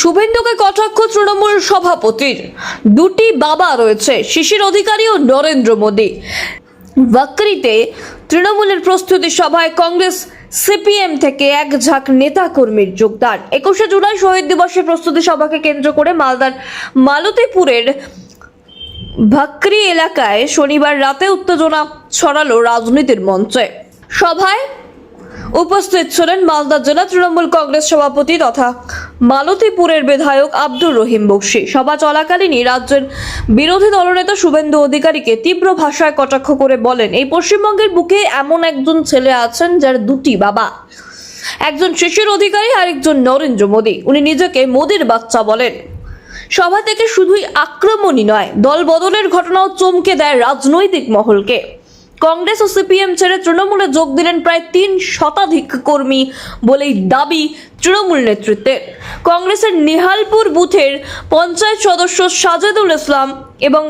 শুভেন্দুকে কটাক্ষ তৃণমূল সভাপতির। দুটি বাবা রয়েছে, শিশির অধিকারী ও নরেন্দ্র মোদী। বাকরিতে তৃণমূলের প্রস্তুতি সভায় কংগ্রেস সিপিএম থেকে এক ঝাঁক নেতা কর্মীর যোগদান। একুশে জুলাই শহীদ দিবসের প্রস্তুতি সভাকে কেন্দ্র করে মালদার মালতীপুরের ভাকরি এলাকায় শনিবার রাতে উত্তেজনা ছড়ালো রাজনীতির মঞ্চে। সভায় উপস্থিত ছিলেন মালদা জেলা তৃণমূল কংগ্রেস সভাপতি তথা মালতীপুরের বিধায়ক আব্দুর রহিম বক্সি। সভা চলাকালীনই রাজ্যের বিরোধী দলনেতা শুভেন্দু অধিকারীকে তীব্র ভাষায় কটাক্ষ করে বলেন, এই পশ্চিমবঙ্গের বুকে এমন একজন ছেলে আছেন যার দুটি বাবা। একজন শিশির অধিকারী আর একজন নরেন্দ্র মোদী। উনি নিজেকে মোদির বাচ্চা বলেন। সভা থেকে শুধুই আক্রমণই নয়, দল বদলের ঘটনাও চমকে দেয় রাজনৈতিক মহলকে। কংগ্রেস ও সিপিএম ছেড়ে তৃণমূলে যোগ দিলেন প্রায় তিন শতাধিক কর্মী বলেই দাবি তৃণমূল নেতৃত্বের কংগ্রেসের নিহালপুর বুথের পঞ্চায়েত সদস্য সাজেদুল ইসলাম এবং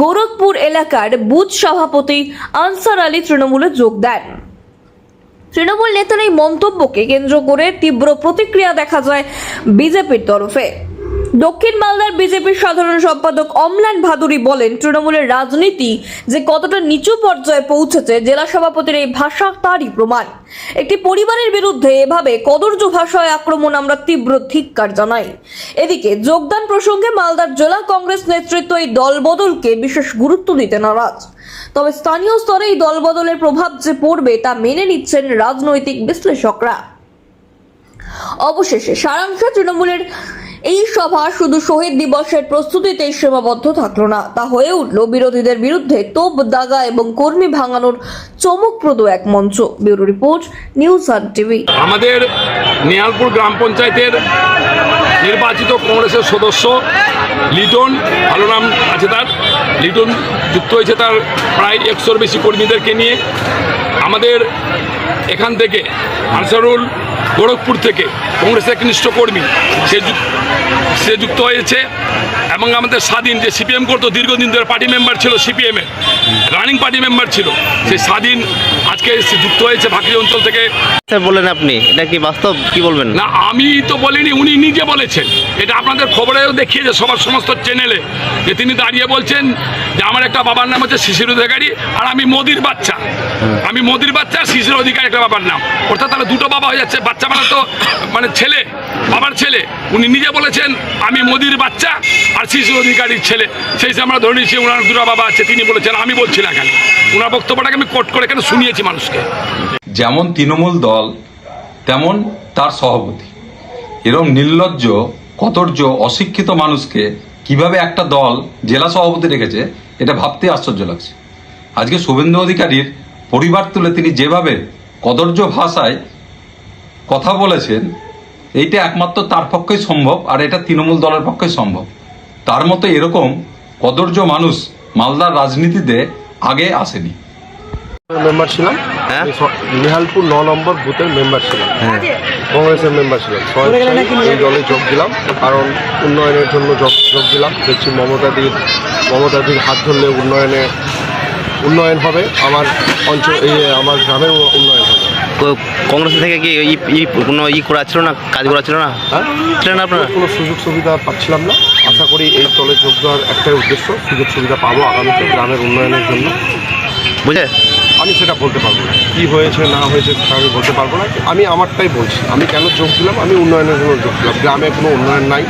গোরখপুর এলাকার বুথ সভাপতি আনসার আলী তৃণমূলে যোগ দেন। তৃণমূল নেতার এই মন্তব্যকে কেন্দ্র করে তীব্র প্রতিক্রিয়া দেখা যায় বিজেপির তরফে। দক্ষিণ মালদার বিজেপির সাধারণ সম্পাদক অমলান ভাদুরী বলেন, তৃণমূলের রাজনীতি যে কতটা নিচু পর্যায়ে পৌঁছেছে, জেলা সভাপতির এই ভাষা তারই প্রমাণ। একটি পরিবারের বিরুদ্ধে এভাবে কদর্য ভাষায় আক্রমণ আমরা তীব্র ধিক্কার জানাই। এদিকে যোগদান প্রসঙ্গে মালদার জেলা কংগ্রেস নেতৃত্ব এই দলবদলকে বিশেষ গুরুত্ব দিতে নারাজ। তবে স্থানীয় স্তরে এই দলবদলের প্রভাব যে পড়বে তা মেনে নিচ্ছেন রাজনৈতিক বিশ্লেষকরা। অবশেষে সারাংশ তৃণমূলের এই সভা শুধু শহীদ দিবসের প্রস্তুতিতেই সীমাবদ্ধ থাকল না। তা হয়ে উঠল বিরোধীদের বিরুদ্ধে তোপ দাগা এবং কর্মী ভাঙানোর চমকপ্রদ এক মঞ্চ। ব্যুরো রিপোর্ট, নিউজ আন টিভি। আমাদের নিহালপুর গ্রাম পঞ্চায়েতের নির্বাচিত কংগ্রেসের সদস্য লিটন, ভালো নাম আছে তার। লিটন যুক্ত হয়েছে তার প্রায় একশোর বেশি কর্মীদেরকে নিয়ে। আমাদের এখান থেকে আনসারুল, গোরখপুর থেকে কংগ্রেসের একনিষ্ঠ কর্মী। সে সে যুক্ত হয়েছে এবং আমাদের স্বাধীন যে সিপিএম করতো দীর্ঘদিন ধরে পার্টি মেম্বার ছিল সিপিএমের রানিং পার্টি মেম্বার ছিল। সেই স্বাধীন আজকে যুক্ত হয়েছে ভাকরি অঞ্চল থেকে। স্যার বললেন আপনি এটা কি বাস্তব? কি বলবেন? না আমি তো বলিনি উনি নিজে বলেছেন। এটা আপনাদের খবরেও দেখিয়েছে সবার সমস্ত চ্যানেলে যে তিনি দাঁড়িয়ে বলছেন যে আমার একটা বাবার নাম হচ্ছে শিশির অধিকারী আর আমি মোদির বাচ্চা। আমি মোদির বাচ্চা শিশির অধিকারী একটা বাবার নাম। অর্থাৎ তাহলে দুটো বাবা হয়ে যাচ্ছে বাচ্চা মানে তো মানে ছেলে বাবার ছেলে। উনি নিজে বলেছেন, আমি মোদির বাচ্চা আর শিশু অধিকারীর ছেলে। সেই হিসেবে আমরা ধরে নিয়েছি ওনার দুটো বাবা আছে, তিনি বলেছেন, আমি বলছি না কেন? ওনার বক্তব্যটাকে আমি কোট করে কেন শুনিয়েছি মানুষকে। যেমন তৃণমূল দল, তেমন তার সভাপতি। এরম নির্লজ্জ কদর্য অশিক্ষিত মানুষকে কীভাবে একটা দল জেলা সভাপতি রেখেছে, এটা ভাবতে আশ্চর্য লাগছে। আজকে শুভেন্দু অধিকারীর পরিবার তুলে তিনি যেভাবে কদর্য ভাষায় কথা বলেছেন এইটা একমাত্র তার পক্ষেই সম্ভব আর এটা তৃণমূল দলের পক্ষেই সম্ভব। তার মতো এরকম কদর্য মানুষ মালদার রাজনীতিতে আগে আসেনি। মেম্বার ছিলাম। হ্যাঁ? নিহালপুর ন নম্বর বুথের মেম্বার ছিলাম। হ্যাঁ। কংগ্রেসের মেম্বার ছিলাম। এই দলে যোগ দিলাম কারণ উন্নয়নের জন্য যোগ যোগ দিলাম। দেখছি মমতাদির মমতাদির হাত ধরলে উন্নয়নে উন্নয়ন হবে। আমার অঞ্চল এই আমার গ্রামের উন্নয়ন হবে। কংগ্রেস থেকে কি ই কোনো ই করা ছিল না? কাজ করা ছিল না? হ্যাঁ। ছিলেন আপনারা? কোনো সুযোগ সুবিধা পাচ্ছিলাম না। আশা করি এই দলে যোগ দেওয়ার একটাই উদ্দেশ্য সুযোগ সুবিধা পাবো আগামীতে গ্রামের উন্নয়নের জন্য। বুঝে আমি সেটা বলতে পারব না। কী হয়েছে না হয়েছে সেটা আমি বলতে পারব না। আমি আমারটাই বলছি। আমি কেন যোগ দিলাম? আমি উন্নয়নের জন্য যোগ দিলাম। গ্রামে কোনো উন্নয়ন নাই।